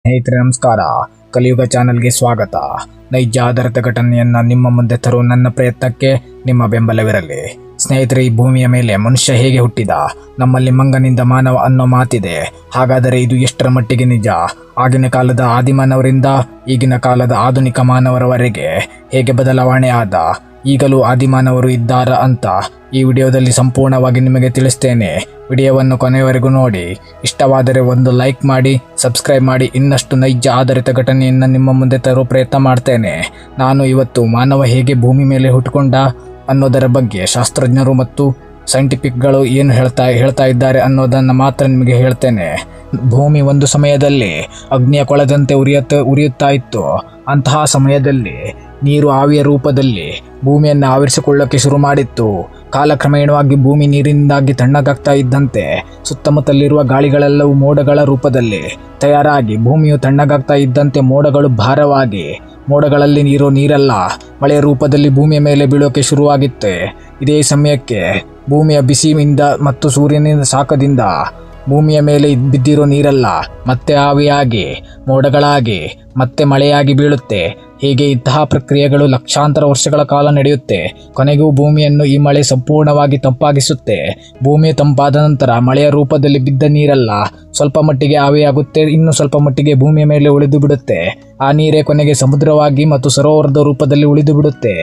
ಸ್ನೇಹಿತರೆ, ನಮಸ್ಕಾರ. ಕಲಿಯುಗ ಚಾನೆಲ್ಗೆ ಸ್ವಾಗತ. ನೈಜ ಆಧಾರಿತ ಘಟನೆಯನ್ನ ನಿಮ್ಮ ಮುಂದೆ ತರುವ ನನ್ನ ಪ್ರಯತ್ನಕ್ಕೆ ನಿಮ್ಮ ಬೆಂಬಲವಿರಲಿ. ಸ್ನೇಹಿತರೆ, ಈ ಭೂಮಿಯ ಮೇಲೆ ಮನುಷ್ಯ ಹೇಗೆ ಹುಟ್ಟಿದ? ನಮ್ಮಲ್ಲಿ ಮಂಗನಿಂದ ಮಾನವ ಅನ್ನೋ ಮಾತಿದೆ. ಹಾಗಾದರೆ ಇದು ಎಷ್ಟರ ಮಟ್ಟಿಗೆ ನಿಜ? ಆಗಿನ ಕಾಲದ ಆದಿಮಾನವರಿಂದ ಈಗಿನ ಕಾಲದ ಆಧುನಿಕ ಮಾನವರವರೆಗೆ ಹೇಗೆ ಬದಲಾವಣೆ ಆದ? ಈಗಲೂ ಆದಿಮಾನವರು ಇದ್ದಾರಾ ಅಂತ ಈ ವಿಡಿಯೋದಲ್ಲಿ ಸಂಪೂರ್ಣವಾಗಿ ನಿಮಗೆ ತಿಳಿಸ್ತೇನೆ. ವಿಡಿಯೋವನ್ನು ಕೊನೆಯವರೆಗೂ ನೋಡಿ. ಇಷ್ಟವಾದರೆ ಒಂದು ಲೈಕ್ ಮಾಡಿ, ಸಬ್ಸ್ಕ್ರೈಬ್ ಮಾಡಿ. ಇನ್ನಷ್ಟು ನೈಜ ಆಧಾರಿತ ಘಟನೆಯನ್ನು ನಿಮ್ಮ ಮುಂದೆ ತರುವ ಪ್ರಯತ್ನ ಮಾಡ್ತೇನೆ. ನಾನು ಇವತ್ತು ಮಾನವ ಹೇಗೆ ಭೂಮಿ ಮೇಲೆ ಹುಟ್ಟುಕೊಂಡ ಅನ್ನೋದರ ಬಗ್ಗೆ ಶಾಸ್ತ್ರಜ್ಞರು ಮತ್ತು ಸೈಂಟಿಫಿಕ್ಗಳು ಏನು ಹೇಳ್ತಾ ಹೇಳ್ತಾ ಇದ್ದಾರೆ ಅನ್ನೋದನ್ನು ಮಾತ್ರ ನಿಮಗೆ ಹೇಳ್ತೇನೆ. ಭೂಮಿ ಒಂದು ಸಮಯದಲ್ಲಿ ಅಗ್ನಿಯ ಕೊಳದಂತೆ ಉರಿಯುತ್ತ, ಉರಿಯುತ್ತಾ ಇತ್ತು. ಅಂತಹ ಸಮಯದಲ್ಲಿ ನೀರು ಆವಿಯ ರೂಪದಲ್ಲಿ ಭೂಮಿಯನ್ನು ಆವರಿಸಿಕೊಳ್ಳೋಕ್ಕೆ ಶುರು ಮಾಡಿತ್ತು. ಕಾಲಕ್ರಮೇಣವಾಗಿ ಭೂಮಿ ನೀರಿನಿಂದಾಗಿ ತಣ್ಣಗಾಗ್ತಾ ಇದ್ದಂತೆ, ಸುತ್ತಮುತ್ತಲಿರುವ ಗಾಳಿಗಳೆಲ್ಲವೂ ಮೋಡಗಳ ರೂಪದಲ್ಲಿ ತಯಾರಾಗಿ ಭೂಮಿಯು ತಣ್ಣಗಾಗ್ತಾ ಇದ್ದಂತೆ ಮೋಡಗಳು ಭಾರವಾಗಿ, ಮೋಡಗಳಲ್ಲಿ ನೀರು ನೀರಲ್ಲ ಮಳೆಯ ರೂಪದಲ್ಲಿ ಭೂಮಿಯ ಮೇಲೆ ಬೀಳೋಕೆ ಶುರುವಾಗಿತ್ತೆ. ಇದೇ ಸಮಯಕ್ಕೆ ಭೂಮಿಯ ಬಿಸಿಯಿಂದ ಮತ್ತು ಸೂರ್ಯನಿಂದ ಶಾಖದಿಂದ ಭೂಮಿಯ ಮೇಲೆ ಬಿದ್ದಿರೋ ನೀರಲ್ಲ, ಮತ್ತೆ ಆವಿಯಾಗಿ, ಮೋಡಗಳಾಗಿ, ಮತ್ತೆ ಮಳೆಯಾಗಿ ಬೀಳುತ್ತೆ. ಹೀಗೆ ಇಂತಹ ಪ್ರಕ್ರಿಯೆಗಳು ಲಕ್ಷಾಂತರ ವರ್ಷಗಳ ಕಾಲ ನಡೆಯುತ್ತೆ. ಕೊನೆಗೂ ಭೂಮಿಯನ್ನು ಈ ಮಳೆ ಸಂಪೂರ್ಣವಾಗಿ ತಂಪಾಗಿಸುತ್ತೆ. ಭೂಮಿ ತಂಪಾದ ನಂತರ ಮಳೆಯ ರೂಪದಲ್ಲಿ ಬಿದ್ದ ನೀರಲ್ಲ, ಸ್ವಲ್ಪ ಮಟ್ಟಿಗೆ ಆವಿಯಾಗುತ್ತೆ, ಇನ್ನು ಸ್ವಲ್ಪ ಮಟ್ಟಿಗೆ ಭೂಮಿಯ ಮೇಲೆ ಉಳಿದು ಬಿಡುತ್ತೆ. ಆ ನೀರೇ ಕೊನೆಗೆ ಸಮುದ್ರವಾಗಿ ಮತ್ತು ಸರೋವರದ ರೂಪದಲ್ಲಿ ಉಳಿದು ಬಿಡುತ್ತೆ.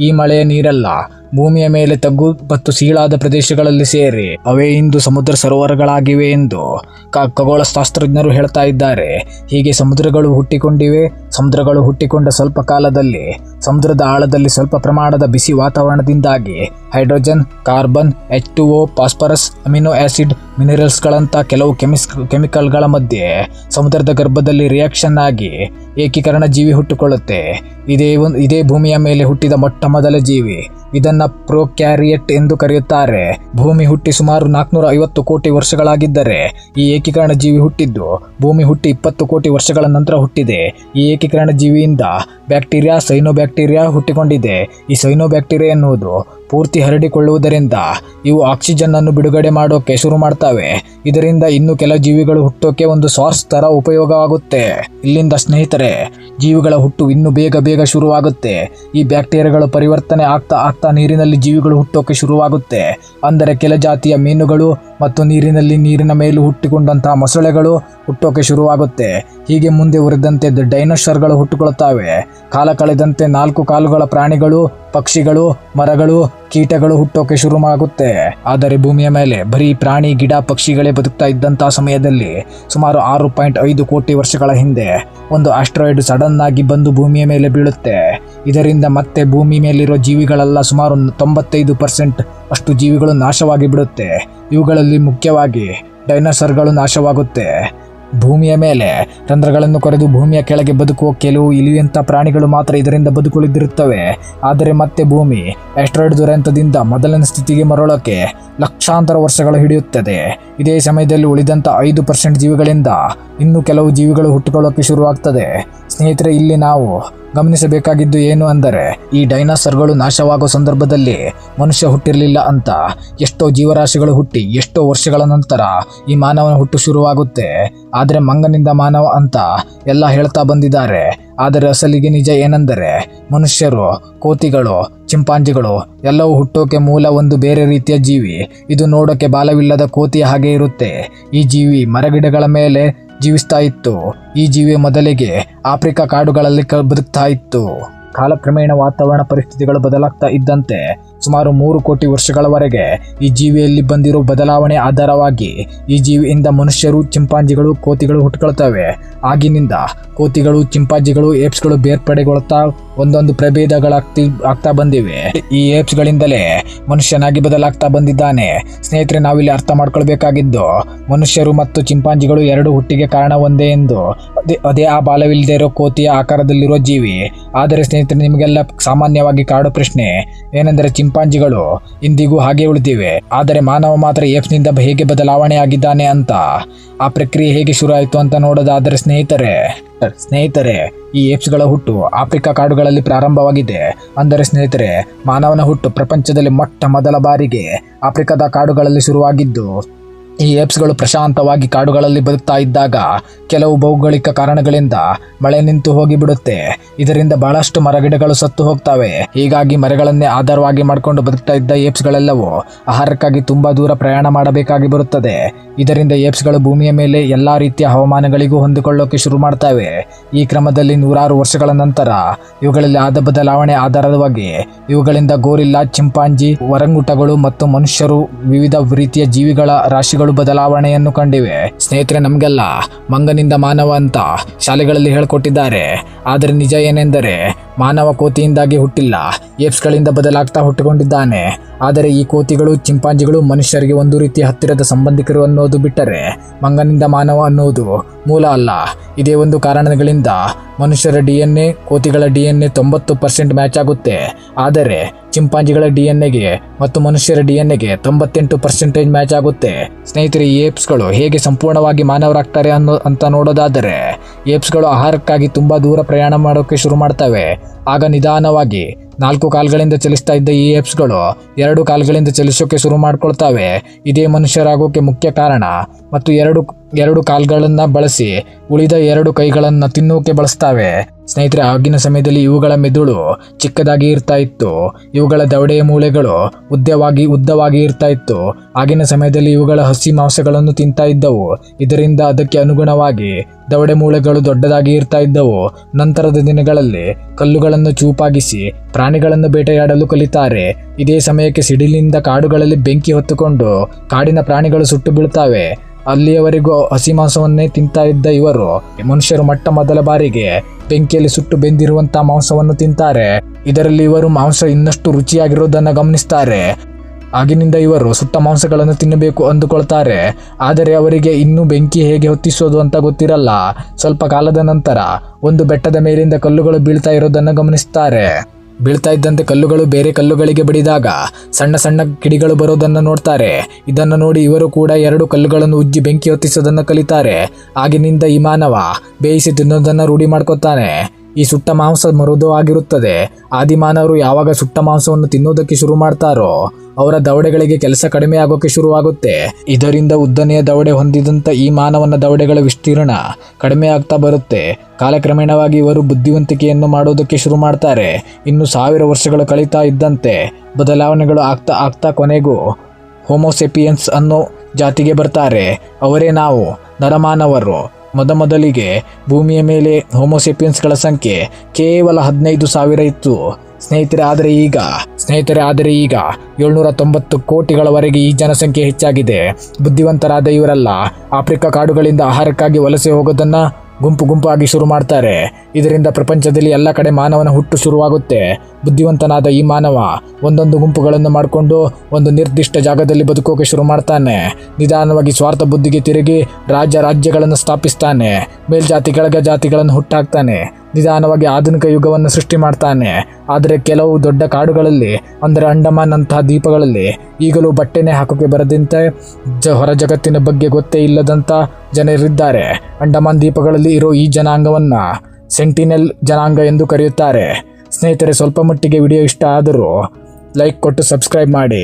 ಈ ಮಳೆಯ ನೀರಲ್ಲ ಭೂಮಿಯ ಮೇಲೆ ತಗ್ಗು ಮತ್ತು ಸೀಳಾದ ಪ್ರದೇಶಗಳಲ್ಲಿ ಸೇರಿ. ಅವೇ ಇಂದು ಸಮುದ್ರ ಸರೋವರಗಳಾಗಿವೆ ಎಂದು ಖಗೋಳಶಾಸ್ತ್ರಜ್ಞರು ಹೇಳ್ತಾ ಇದ್ದಾರೆ. ಹೀಗೆ ಸಮುದ್ರಗಳು ಹುಟ್ಟಿಕೊಂಡಿವೆ, ಸಮುದ್ರಗಳು ಹುಟ್ಟಿಕೊಂಡ ಸ್ವಲ್ಪ ಕಾಲದಲ್ಲಿ, ಸಮುದ್ರದ ಆಳದಲ್ಲಿ ಸ್ವಲ್ಪ ಪ್ರಮಾಣದ ಬಿಸಿ ವಾತಾವರಣದಿಂದಾಗಿ hydrogen, carbon H two O phosphorus, amino acid ಮಿನರಲ್ಸ್ಗಳಂಥ ಕೆಲವು ಕೆಮಿಸ್, ಕೆಮಿಕಲ್ಗಳ ಮಧ್ಯೆ ಸಮುದ್ರದ ಗರ್ಭದಲ್ಲಿ ರಿಯಾಕ್ಷನ್ ಆಗಿ ಏಕೀಕರಣ ಜೀವಿ ಹುಟ್ಟಿಕೊಳ್ಳುತ್ತೆ. ಇದೇ ಒಂದು, ಇದೇ ಭೂಮಿಯ ಮೇಲೆ ಹುಟ್ಟಿದ ಮೊಟ್ಟ ಮೊದಲ ಜೀವಿ. ಇದನ್ನ ಪ್ರೋಕ್ಯಾರಿಯಟ್ ಎಂದು ಕರೆಯುತ್ತಾರೆ. ಭೂಮಿ ಹುಟ್ಟಿ ಸುಮಾರು ನಾಲ್ಕುನೂರ ಐವತ್ತು ಕೋಟಿ ವರ್ಷಗಳಾಗಿದ್ದರೆ ಈ ಏಕೀಕರಣ ಜೀವಿ ಹುಟ್ಟಿದ್ದು ಭೂಮಿ ಹುಟ್ಟಿ ಇಪ್ಪತ್ತು ಕೋಟಿ ವರ್ಷಗಳ ನಂತರ ಹುಟ್ಟಿದೆ. ಈ ಏಕೀಕರಣ ಜೀವಿಯಿಂದ ಬ್ಯಾಕ್ಟೀರಿಯಾ ಸೈನೋ ಬ್ಯಾಕ್ಟೀರಿಯಾ ಹುಟ್ಟಿಕೊಂಡಿದೆ. ಈ ಸೈನೋ ಬ್ಯಾಕ್ಟೀರಿಯಾ ಎನ್ನುವುದು ಪೂರ್ತಿ ಹರಡಿಕೊಳ್ಳುವುದರಿಂದ ಇವು ಆಕ್ಸಿಜನ್ ಅನ್ನು ಬಿಡುಗಡೆ ಮಾಡೋಕೆ ಶುರು ಮಾಡ್ತವೆ. ಇದರಿಂದ ಇನ್ನು ಕೆಲ ಜೀವಿಗಳು ಹುಟ್ಟೋಕೆ ಒಂದು ಸಾರ್ಸ್ ತರ ಉಪಯೋಗವಾಗುತ್ತೆ. ಇಲ್ಲಿಂದ ಸ್ನೇಹಿತರೆ, ಜೀವಿಗಳ ಹುಟ್ಟು ಇನ್ನು ಬೇಗ ಬೇಗ ಶುರುವಾಗುತ್ತೆ. ಈ ಬ್ಯಾಕ್ಟೀರಿಯಾಗಳು ಪರಿವರ್ತನೆ ಆಗ್ತಾ ಆಗ್ತಾ ನೀರಿನಲ್ಲಿ ಜೀವಿಗಳು ಹುಟ್ಟೋಕೆ ಶುರುವಾಗುತ್ತೆ. ಅಂದರೆ ಕೆಲ ಜಾತಿಯ ಮೀನುಗಳು ಮತ್ತು ನೀರಿನಲ್ಲಿ ನೀರಿನ ಮೇಲೂ ಹುಟ್ಟಿಕೊಂಡಂತಹ ಮೊಸಳೆಗಳು ಹುಟ್ಟೋಕೆ ಶುರುವಾಗುತ್ತೆ. ಹೀಗೆ ಮುಂದೆ ಉರಿದಂತೆ ಡೈನೋಸರ್ಗಳು ಹುಟ್ಟುಕೊಳ್ಳುತ್ತವೆ ಕಾಲ ಕಳೆದಂತೆ ನಾಲ್ಕು ಕಾಲುಗಳ ಪ್ರಾಣಿಗಳು, ಪಕ್ಷಿಗಳು, ಮರಗಳು, ಕೀಟಗಳು ಹುಟ್ಟೋಕೆ ಶುರುವಾಗುತ್ತೆ. ಆದರೆ ಭೂಮಿಯ ಮೇಲೆ ಬರೀ ಪ್ರಾಣಿ, ಗಿಡ, ಪಕ್ಷಿಗಳೇ ಬದುಕ್ತಾ ಇದ್ದಂತಹ ಸಮಯದಲ್ಲಿ ಸುಮಾರು ಆರು ಪಾಯಿಂಟ್ ಐದು ಕೋಟಿ ವರ್ಷಗಳ ಹಿಂದೆ ಒಂದು ಆಸ್ಟ್ರಾಯ್ಡ್ ಸಡನ್ ಆಗಿ ಬಂದು ಭೂಮಿಯ ಮೇಲೆ ಬೀಳುತ್ತೆ. ಇದರಿಂದ ಮತ್ತೆ ಭೂಮಿ ಮೇಲಿರೋ ಜೀವಿಗಳೆಲ್ಲ ಸುಮಾರು ತೊಂಬತ್ತೈದು ಪರ್ಸೆಂಟ್ ಅಷ್ಟು ಜೀವಿಗಳು ನಾಶವಾಗಿ ಬಿಡುತ್ತೆ. ಇವುಗಳಲ್ಲಿ ಮುಖ್ಯವಾಗಿ ಡೈನೋಸರ್ಗಳು ನಾಶವಾಗುತ್ತೆ. ಭೂಮಿಯ ಮೇಲೆ ರಂಧ್ರಗಳನ್ನು ಕೊರೆದು ಭೂಮಿಯ ಕೆಳಗೆ ಬದುಕುವ ಕೆಲವು ಇಲಿಯಂಥ ಪ್ರಾಣಿಗಳು ಮಾತ್ರ ಇದರಿಂದ ಬದುಕುಳಿದಿರುತ್ತವೆ. ಆದರೆ ಮತ್ತೆ ಭೂಮಿ ಆಸ್ಟ್ರಾಯ್ಡ್ ದುರಂತದಿಂದ ಮೊದಲನೇ ಸ್ಥಿತಿಗೆ ಮರಳೋಕೆ ಲಕ್ಷಾಂತರ ವರ್ಷಗಳು ಹಿಡಿಯುತ್ತದೆ. ಇದೇ ಸಮಯದಲ್ಲಿ ಉಳಿದಂಥ ಐದು ಪರ್ಸೆಂಟ್ ಜೀವಿಗಳಿಂದ ಇನ್ನು ಕೆಲವು ಜೀವಿಗಳು ಹುಟ್ಟುಕೊಳ್ಳೋಕೆ ಶುರುವಾಗ್ತದೆ. ಸ್ನೇಹಿತರೆ, ಇಲ್ಲಿ ನಾವು ಗಮನಿಸಬೇಕಾಗಿದ್ದು ಏನು ಅಂದರೆ, ಈ ಡೈನಾಸರ್ಗಳು ನಾಶವಾಗೋ ಸಂದರ್ಭದಲ್ಲಿ ಮನುಷ್ಯ ಹುಟ್ಟಿರಲಿಲ್ಲ ಅಂತ. ಎಷ್ಟೋ ಜೀವರಾಶಿಗಳು ಹುಟ್ಟಿ, ಎಷ್ಟೋ ವರ್ಷಗಳ ನಂತರ ಈ ಮಾನವನ ಹುಟ್ಟು ಶುರುವಾಗುತ್ತೆ. ಆದರೆ ಮಂಗನಿಂದ ಮಾನವ ಅಂತ ಎಲ್ಲ ಹೇಳ್ತಾ ಬಂದಿದ್ದಾರೆ. ಆದರೆ ಅಸಲಿಗೆ ನಿಜ ಏನೆಂದರೆ ಮನುಷ್ಯರು, ಕೋತಿಗಳು, ಚಿಂಪಾಂಜಿಗಳು, ಎಲ್ಲವೂ ಹುಟ್ಟೋಕೆ ಮೂಲ ಒಂದು ಬೇರೆ ರೀತಿಯ ಜೀವಿ. ಇದು ನೋಡೋಕೆ ಬಾಲವಿಲ್ಲದ ಕೋತಿಯ ಹಾಗೆ ಇರುತ್ತೆ. ಈ ಜೀವಿ ಮರಗಿಡಗಳ ಮೇಲೆ ಜೀವಿಸ್ತಾ ಇತ್ತು. ಈ ಜೀವಿ ಮೊದಲಿಗೆ ಆಫ್ರಿಕಾ ಕಾಡುಗಳಲ್ಲಿ ಕ, ಬದುಕ್ತಾ ಇತ್ತು. ಕಾಲಕ್ರಮೇಣ ವಾತಾವರಣ ಪರಿಸ್ಥಿತಿಗಳು ಬದಲಾಗ್ತಾ ಇದ್ದಂತೆ ಸುಮಾರು ಮೂರು ಕೋಟಿ ವರ್ಷಗಳವರೆಗೆ ಈ ಜೀವಿಯಲ್ಲಿ ಬಂದಿರೋ ಬದಲಾವಣೆ ಆಧಾರವಾಗಿ ಈ ಜೀವಿಯಿಂದ ಮನುಷ್ಯರು, ಚಿಂಪಾಂಜಿಗಳು, ಕೋತಿಗಳು ಹುಟ್ಟುಕೊಳ್ತವೆ ಆಗಿನಿಂದ ಕೋತಿಗಳು, ಚಿಂಪಾಂಜಿಗಳು, ಏಪ್ಸ್ಗಳು ಬೇರ್ಪಡೆಗೊಳ್ತಾ ಒಂದೊಂದು ಪ್ರಭೇದಗಳಾಗ್ತಿ ಆಗ್ತಾ ಬಂದಿವೆ. ಈ ಏಪ್ಸ್ಗಳಿಂದಲೇ ಮನುಷ್ಯನಾಗಿ ಬದಲಾಗ್ತಾ ಬಂದಿದ್ದಾನೆ. ಸ್ನೇಹಿತರೆ, ನಾವಿಲ್ಲಿ ಅರ್ಥ ಮಾಡ್ಕೊಳ್ಬೇಕಾಗಿದ್ದು, ಮನುಷ್ಯರು ಮತ್ತು ಚಿಂಪಾಂಜಿಗಳು ಎರಡು ಹುಟ್ಟಿಗೆ ಕಾರಣ ಒಂದೇ ಎಂದು. ಅದೇ ಆ ಬಾಲವಿಲ್ಲದೆ ಇರೋ ಕೋತಿಯ ಆಕಾರದಲ್ಲಿರೋ ಜೀವಿ. ಆದರೆ ಸ್ನೇಹಿತರೆ, ನಿಮಗೆಲ್ಲ ಸಾಮಾನ್ಯವಾಗಿ ಕಾಡು ಪ್ರಶ್ನೆ. ಏನೆಂದರೆ ಚಿಂಪಾಂಜಿಗಳು ಇಂದಿಗೂ ಹಾಗೆ ಉಳಿದಿವೆ. ಆದರೆ ಮಾನವ ಮಾತ್ರ ಏಪ್ಸ್ನಿಂದ ಹೇಗೆ ಬದಲಾವಣೆ ಆಗಿದ್ದಾನೆ ಅಂತ. ಆ ಪ್ರಕ್ರಿಯೆ ಹೇಗೆ ಶುರು ಆಯಿತು ಅಂತ ನೋಡೋದಾದರೆ ಸ್ನೇಹಿತರೆ ಸ್ನೇಹಿತರೆ, ಈ ಏಪ್ಸ್ಗಳ ಹುಟ್ಟು ಆಫ್ರಿಕಾ ಕಾಡುಗಳಲ್ಲಿ ಪ್ರಾರಂಭವಾಗಿದೆ. ಅಂದರೆ ಸ್ನೇಹಿತರೆ, ಮಾನವನ ಹುಟ್ಟು ಪ್ರಪಂಚದಲ್ಲಿ ಮೊಟ್ಟ ಮೊದಲ ಬಾರಿಗೆ ಆಫ್ರಿಕಾದ ಕಾಡುಗಳಲ್ಲಿ ಶುರುವಾಗಿದ್ದು ಈ ಏಪ್ಸ್ಗಳು ಪ್ರಶಾಂತವಾಗಿ ಕಾಡುಗಳಲ್ಲಿ ಬದುಕ್ತಾ ಇದ್ದಾಗ ಕೆಲವು ಭೌಗೋಳಿಕ ಕಾರಣಗಳಿಂದ ಮಳೆ ನಿಂತು ಹೋಗಿಬಿಡುತ್ತೆ. ಇದರಿಂದ ಬಹಳಷ್ಟು ಮರಗಿಡಗಳು ಸತ್ತು ಹೋಗ್ತವೆ. ಹೀಗಾಗಿ ಮರಗಳನ್ನೇ ಆಧಾರವಾಗಿ ಮಾಡಿಕೊಂಡು ಬದುಕ್ತಾ ಇದ್ದ ಏಪ್ಸ್ಗಳೆಲ್ಲವೂ ಆಹಾರಕ್ಕಾಗಿ ತುಂಬಾ ದೂರ ಪ್ರಯಾಣ ಮಾಡಬೇಕಾಗಿ ಬರುತ್ತದೆ. ಇದರಿಂದ ಏಪ್ಸ್ಗಳು ಭೂಮಿಯ ಮೇಲೆ ಎಲ್ಲಾ ರೀತಿಯ ಹವಾಮಾನಗಳಿಗೂ ಹೊಂದಿಕೊಳ್ಳೋಕೆ ಶುರು ಮಾಡ್ತವೆ. ಈ ಕ್ರಮದಲ್ಲಿ ನೂರಾರು ವರ್ಷಗಳ ನಂತರ ಇವುಗಳಲ್ಲಿ ಆದ ಬದಲಾವಣೆ ಆಧಾರವಾಗಿ ಇವುಗಳಿಂದ ಗೋರಿಲ್ಲಾ, ಚಿಂಪಾಂಜಿ, ವರಂಗುಟಗಳು ಮತ್ತು ಮನುಷ್ಯರು ವಿವಿಧ ರೀತಿಯ ಜೀವಿಗಳ ರಾಶಿಗಳು ಬದಲಾವಣೆಯನ್ನು ಕಂಡಿವೆ. ಸ್ನೇಹಿತರೆ ನಮಗೆಲ್ಲ ಮಂಗನಿಂದ ಮಾನವ ಅಂತ ಶಾಲೆಗಳಲ್ಲಿ ಹೇಳ್ಕೊಟ್ಟಿದ್ದಾರೆ. ಆದರೆ ನಿಜ ಏನೆಂದರೆ ಮಾನವ ಕೋತಿಯಿಂದಾಗಿ ಹುಟ್ಟಿಲ್ಲ. ಏಪ್ಸ್ಗಳಿಂದ ಬದಲಾಗ್ತಾ ಹುಟ್ಟಿಕೊಂಡಿದ್ದಾನೆ. ಆದರೆ ಈ ಕೋತಿಗಳು, ಚಿಂಪಾಂಜಿಗಳು ಮನುಷ್ಯರಿಗೆ ಒಂದು ರೀತಿಯ ಹತ್ತಿರದ ಸಂಬಂಧಿಕರು ಅನ್ನೋದು ಬಿಟ್ಟರೆ ಮಂಗನಿಂದ ಮಾನವ ಅನ್ನೋದು ಮೂಲ ಅಲ್ಲ. ಇದೇ ಒಂದು ಕಾರಣಗಳಿಂದ ಮನುಷ್ಯರ ಡಿ ಎನ್ ಎ ಕೋತಿಗಳ ಡಿ ಎನ್ ಎ ತೊಂಬತ್ತು ಪರ್ಸೆಂಟ್ ಮ್ಯಾಚ್ ಆಗುತ್ತೆ. ಆದರೆ ಚಿಂಪಾಂಜಿಗಳ ಡಿ ಎನ್ ಎಗೆ ಮತ್ತು ಮನುಷ್ಯರ ಡಿ ಎನ್ ಎಗೆ ತೊಂಬತ್ತೆಂಟು ಪರ್ಸೆಂಟೇಜ್ ಮ್ಯಾಚ್ ಆಗುತ್ತೆ. ಸ್ನೇಹಿತರೆ, ಈ ಏಪ್ಸ್ಗಳು ಹೇಗೆ ಸಂಪೂರ್ಣವಾಗಿ ಮಾನವರಾಗ್ತಾರೆ ಅನ್ನೋ ಅಂತ ನೋಡೋದಾದರೆ ಏಪ್ಸ್ಗಳು ಆಹಾರಕ್ಕಾಗಿ ತುಂಬ ದೂರ ಪ್ರಯಾಣ ಮಾಡೋಕ್ಕೆ ಶುರು ಮಾಡ್ತವೆ. ಆಗ ನಿಧಾನವಾಗಿ ನಾಲ್ಕು ಕಾಲ್ಗಳಿಂದ ಚಲಿಸ್ತಾ ಇದ್ದ ಈ ಏಪ್ಸ್ಗಳು ಎರಡು ಕಾಲ್ಗಳಿಂದ ಚಲಿಸೋಕೆ ಶುರು ಮಾಡ್ಕೊಳ್ತಾವೆ. ಇದೇ ಮನುಷ್ಯರಾಗೋಕೆ ಮುಖ್ಯ ಕಾರಣ. ಮತ್ತು ಎರಡು ಎರಡು ಕಾಲ್ಗಳನ್ನು ಬಳಸಿ ಉಳಿದ ಎರಡು ಕೈಗಳನ್ನು ತಿನ್ನೋಕೆ ಬಳಸ್ತವೆ. ಸ್ನೇಹಿತರೆ, ಆಗಿನ ಸಮಯದಲ್ಲಿ ಇವುಗಳ ಮೆದುಳು ಚಿಕ್ಕದಾಗಿ ಇರ್ತಾ ಇತ್ತು. ಇವುಗಳ ದವಡೆಯ ಮೂಳೆಗಳು ಉದ್ದವಾಗಿ ಉದ್ದವಾಗಿ ಇರ್ತಾ ಇತ್ತು. ಆಗಿನ ಸಮಯದಲ್ಲಿ ಇವುಗಳ ಹಸಿ ಮಾಂಸಗಳನ್ನು ತಿಂತಾ ಇದ್ದವು. ಇದರಿಂದ ಅದಕ್ಕೆ ಅನುಗುಣವಾಗಿ ದವಡೆ ಮೂಳೆಗಳು ದೊಡ್ಡದಾಗಿ ಇರ್ತಾ ಇದ್ದವು. ನಂತರದ ದಿನಗಳಲ್ಲಿ ಕಲ್ಲುಗಳನ್ನು ಚೂಪಾಗಿಸಿ ಪ್ರಾಣಿಗಳನ್ನು ಬೇಟೆಯಾಡಲು ಕಲಿತಾರೆ. ಇದೇ ಸಮಯಕ್ಕೆ ಸಿಡಿಲಿನಿಂದ ಕಾಡುಗಳಲ್ಲಿ ಬೆಂಕಿ ಹೊತ್ತುಕೊಂಡು ಕಾಡಿನ ಪ್ರಾಣಿಗಳು ಸುಟ್ಟು ಬೀಳ್ತವೆ ಅಲ್ಲಿಯವರೆಗೂ ಹಸಿ ಮಾಂಸವನ್ನೇ ತಿಂತಾ ಇದ್ದ ಇವರು ಮನುಷ್ಯರು ಮೊಟ್ಟ ಮೊದಲ ಬಾರಿಗೆ ಬೆಂಕಿಯಲ್ಲಿ ಸುಟ್ಟು ಬೆಂದಿರುವಂತಹ ಮಾಂಸವನ್ನು ತಿಂತಾರೆ. ಇದರಲ್ಲಿ ಇವರು ಮಾಂಸ ಇನ್ನಷ್ಟು ರುಚಿಯಾಗಿರುವುದನ್ನು ಗಮನಿಸ್ತಾರೆ. ಆಗಿನಿಂದ ಇವರು ಸುಟ್ಟ ಮಾಂಸಗಳನ್ನು ತಿನ್ನಬೇಕು ಅಂದುಕೊಳ್ತಾರೆ. ಆದರೆ ಅವರಿಗೆ ಇನ್ನೂ ಬೆಂಕಿ ಹೇಗೆ ಹೊತ್ತಿಸೋದು ಅಂತ ಗೊತ್ತಿರಲ್ಲ. ಸ್ವಲ್ಪ ಕಾಲದ ನಂತರ ಒಂದು ಬೆಟ್ಟದ ಮೇಲಿಂದ ಕಲ್ಲುಗಳು ಬೀಳ್ತಾ ಇರೋದನ್ನು ಗಮನಿಸ್ತಾರೆ. ಬೀಳ್ತಾ ಇದ್ದಂತೆ ಕಲ್ಲುಗಳು ಬೇರೆ ಕಲ್ಲುಗಳಿಗೆ ಬಡಿದಾಗ ಸಣ್ಣ ಸಣ್ಣ ಕಿಡಿಗಳು ಬರೋದನ್ನು ನೋಡ್ತಾರೆ. ಇದನ್ನು ನೋಡಿ ಇವರು ಕೂಡ ಎರಡು ಕಲ್ಲುಗಳನ್ನು ಉಜ್ಜಿ ಬೆಂಕಿ ಹೊತ್ತಿಸೋದನ್ನು ಕಲಿತಾರೆ. ಆಗಿನಿಂದ ಈ ಮಾನವ ಬೇಯಿಸಿ ತಿನ್ನೋದನ್ನು ರೂಢಿ ಮಾಡ್ಕೊತಾನೆ. ಈ ಸುಟ್ಟ ಮಾಂಸ ಮೃದುವಾಗಿರುತ್ತದೆ ಆದಿಮಾನವರು ಯಾವಾಗ ಸುಟ್ಟ ಮಾಂಸವನ್ನು ತಿನ್ನುವುದಕ್ಕೆ ಶುರು ಮಾಡ್ತಾರೋ, ಅವರ ದವಡೆಗಳಿಗೆ ಕೆಲಸ ಕಡಿಮೆ ಆಗೋಕೆ ಶುರುವಾಗುತ್ತೆ. ಇದರಿಂದ ಉದ್ದನೆಯ ದವಡೆ ಹೊಂದಿದಂಥ ಈ ಮಾನವನ ದವಡೆಗಳ ವಿಸ್ತೀರ್ಣ ಕಡಿಮೆ ಆಗ್ತಾ ಬರುತ್ತೆ. ಕಾಲಕ್ರಮೇಣವಾಗಿ ಇವರು ಬುದ್ಧಿವಂತಿಕೆಯನ್ನು ಮಾಡೋದಕ್ಕೆ ಶುರು ಮಾಡ್ತಾರೆ. ಇನ್ನು ಸಾವಿರ ವರ್ಷಗಳು ಕಳೀತಾ ಇದ್ದಂತೆ ಬದಲಾವಣೆಗಳು ಆಗ್ತಾ ಆಗ್ತಾ ಕೊನೆಗೂ ಹೋಮೋಸೆಪಿಯನ್ಸ್ ಅನ್ನೋ ಜಾತಿಗೆ ಬರ್ತಾರೆ. ಅವರೇ ನಾವು, ನರಮಾನವರು. ಮೊದಮೊದಲಿಗೆ ಭೂಮಿಯ ಮೇಲೆ ಹೋಮೋಸೆಪಿಯನ್ಸ್ಗಳ ಸಂಖ್ಯೆ ಕೇವಲ ಹದಿನೈದು ಸಾವಿರ ಇತ್ತು. ಸ್ನೇಹಿತರೆ, ಆದರೆ ಈಗ, ಸ್ನೇಹಿತರೆ, ಆದರೆ ಈಗ ಏಳ್ನೂರ ತೊಂಬತ್ತು ಕೋಟಿಗಳವರೆಗೆ ಈ ಜನಸಂಖ್ಯೆ ಹೆಚ್ಚಾಗಿದೆ. ಬುದ್ಧಿವಂತರಾದ ಇವರೆಲ್ಲ ಆಫ್ರಿಕಾ ಕಾಡುಗಳಿಂದ ಆಹಾರಕ್ಕಾಗಿ ವಲಸೆ ಹೋಗೋದನ್ನ ಗುಂಪು ಗುಂಪಾಗಿ ಶುರು ಮಾಡ್ತಾರೆ. ಇದರಿಂದ ಪ್ರಪಂಚದಲ್ಲಿ ಎಲ್ಲ ಕಡೆ ಮಾನವನ ಹುಟ್ಟು ಶುರುವಾಗುತ್ತೆ. ಬುದ್ಧಿವಂತನಾದ ಈ ಮಾನವ ಒಂದೊಂದು ಗುಂಪುಗಳನ್ನು ಮಾಡಿಕೊಂಡು ಒಂದು ನಿರ್ದಿಷ್ಟ ಜಾಗದಲ್ಲಿ ಬದುಕೋಕೆ ಶುರು ಮಾಡ್ತಾನೆ. ನಿಧಾನವಾಗಿ ಸ್ವಾರ್ಥ ಬುದ್ಧಿಗೆ ತಿರುಗಿ ರಾಜ್ಯ ರಾಜ್ಯಗಳನ್ನು ಸ್ಥಾಪಿಸ್ತಾನೆ. ಮೇಲ್ಜಾತಿ ಕೆಳಗ ಜಾತಿಗಳನ್ನು ಹುಟ್ಟಾಕ್ತಾನೆ. ನಿಧಾನವಾಗಿ ಆಧುನಿಕ ಯುಗವನ್ನು ಸೃಷ್ಟಿ ಮಾಡ್ತಾನೆ. ಆದರೆ ಕೆಲವು ದೊಡ್ಡ ಕಾಡುಗಳಲ್ಲಿ, ಅಂದರೆ ಅಂಡಮಾನ್ ಅಂತಹ ದ್ವೀಪಗಳಲ್ಲಿ, ಈಗಲೂ ಬಟ್ಟೆನೆ ಹಾಕೋಕೆ ಬರದಂತೆ ಜ ಹೊರ ಜಗತ್ತಿನ ಬಗ್ಗೆ ಗೊತ್ತೇ ಇಲ್ಲದಂಥ ಜನರಿದ್ದಾರೆ. ಅಂಡಮಾನ್ ದ್ವೀಪಗಳಲ್ಲಿ ಇರೋ ಈ ಜನಾಂಗವನ್ನು ಸೆಂಟಿನೆಲ್ ಜನಾಂಗ ಎಂದು ಕರೆಯುತ್ತಾರೆ. ಸ್ನೇಹಿತರೆ, ಸ್ವಲ್ಪ ಮಟ್ಟಿಗೆ ವಿಡಿಯೋ ಇಷ್ಟ ಆದರೂ ಲೈಕ್ ಕೊಟ್ಟು ಸಬ್ಸ್ಕ್ರೈಬ್ ಮಾಡಿ.